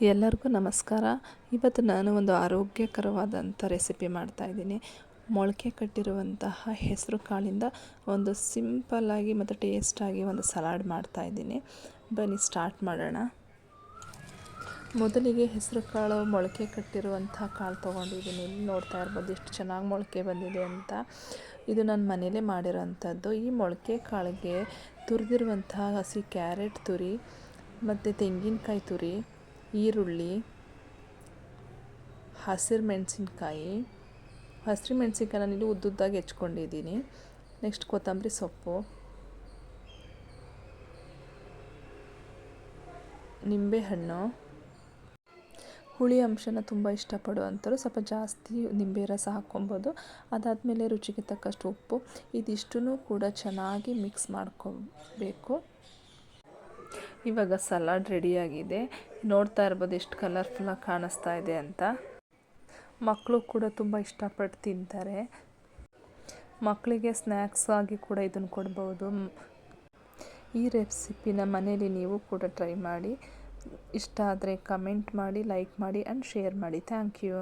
ಎಲ್ಲರಿಗೂ ನಮಸ್ಕಾರ. ಇವತ್ತು ನಾನು ಒಂದು ಆರೋಗ್ಯಕರವಾದಂಥ ರೆಸಿಪಿ ಮಾಡ್ತಾಯಿದ್ದೀನಿ ಮೊಳಕೆ ಕಟ್ಟಿರುವಂತಹ ಹೆಸರು ಕಾಳಿಂದ ಒಂದು ಸಿಂಪಲ್ಲಾಗಿ ಮತ್ತು ಟೇಸ್ಟಾಗಿ ಒಂದು ಸಲಾಡ್ ಮಾಡ್ತಾಯಿದ್ದೀನಿ ಬನ್ನಿ ಸ್ಟಾರ್ಟ್ ಮಾಡೋಣ. ಮೊದಲಿಗೆ ಹೆಸರು ಕಾಳು, ಮೊಳಕೆ ಕಟ್ಟಿರುವಂಥ ಕಾಳು ತೊಗೊಂಡಿದ್ದೀನಿ. ನೋಡ್ತಾ ಇರ್ಬೋದು ಎಷ್ಟು ಚೆನ್ನಾಗಿ ಮೊಳಕೆ ಬಂದಿದೆ ಅಂತ. ಇದು ನಾನು ಮನೇಲೇ ಮಾಡಿರೋವಂಥದ್ದು ಈ ಮೊಳಕೆ ಕಾಳಿಗೆ ತುರಿದಿರುವಂತಹ ಹಸಿ ಕ್ಯಾರೆಟ್ ತುರಿ, ಮತ್ತು ತೆಂಗಿನಕಾಯಿ ತುರಿ ಈರುಳ್ಳಿ, ಹಸಿರು ಮೆಣಸಿನ್ಕಾಯಿ ಹಸಿರು ಮೆಣಸಿನ್ಕಾಯಿ ನಾನಿಲ್ಲಿ ಉದ್ದುದ್ದಾಗಿ ಹೆಚ್ಕೊಂಡಿದ್ದೀನಿ. ನೆಕ್ಸ್ಟ್ ಕೊತ್ತಂಬರಿ ಸೊಪ್ಪು. ನಿಂಬೆಹಣ್ಣು. ಹುಳಿ ಅಂಶನ ತುಂಬ ಇಷ್ಟಪಡುವಂಥವ್ರು ಸ್ವಲ್ಪ ಜಾಸ್ತಿ ನಿಂಬೆ ರಸ ಹಾಕ್ಕೊಬೋದು. ಅದಾದಮೇಲೆ ರುಚಿಗೆ ತಕ್ಕಷ್ಟು ಉಪ್ಪು. ಇದಿಷ್ಟೂ ಕೂಡ ಚೆನ್ನಾಗಿ ಮಿಕ್ಸ್ ಮಾಡ್ಕೋಬೇಕು. ಇವಾಗ ಸಲಾಡ್ ರೆಡಿಯಾಗಿದೆ ನೋಡ್ತಾ ಇರ್ಬೋದು ಎಷ್ಟು ಕಲರ್ಫುಲ್ಲಾಗಿ ಕಾಣಿಸ್ತಾ ಇದೆ ಅಂತ. ಮಕ್ಕಳು ಕೂಡ ತುಂಬ ಇಷ್ಟಪಟ್ಟು ತಿಂತಾರೆ. ಮಕ್ಕಳಿಗೆ ಸ್ನ್ಯಾಕ್ಸ್ ಆಗಿ ಕೂಡ ಇದನ್ನು ಕೊಡ್ಬೋದು. ಈ ರೆಸಿಪಿನ ಮನೇಲಿ ನೀವು ಕೂಡ ಟ್ರೈ ಮಾಡಿ. ಇಷ್ಟ ಆದರೆ ಕಮೆಂಟ್ ಮಾಡಿ ಲೈಕ್ ಮಾಡಿ ಆ್ಯಂಡ್ ಶೇರ್ ಮಾಡಿ. Thank you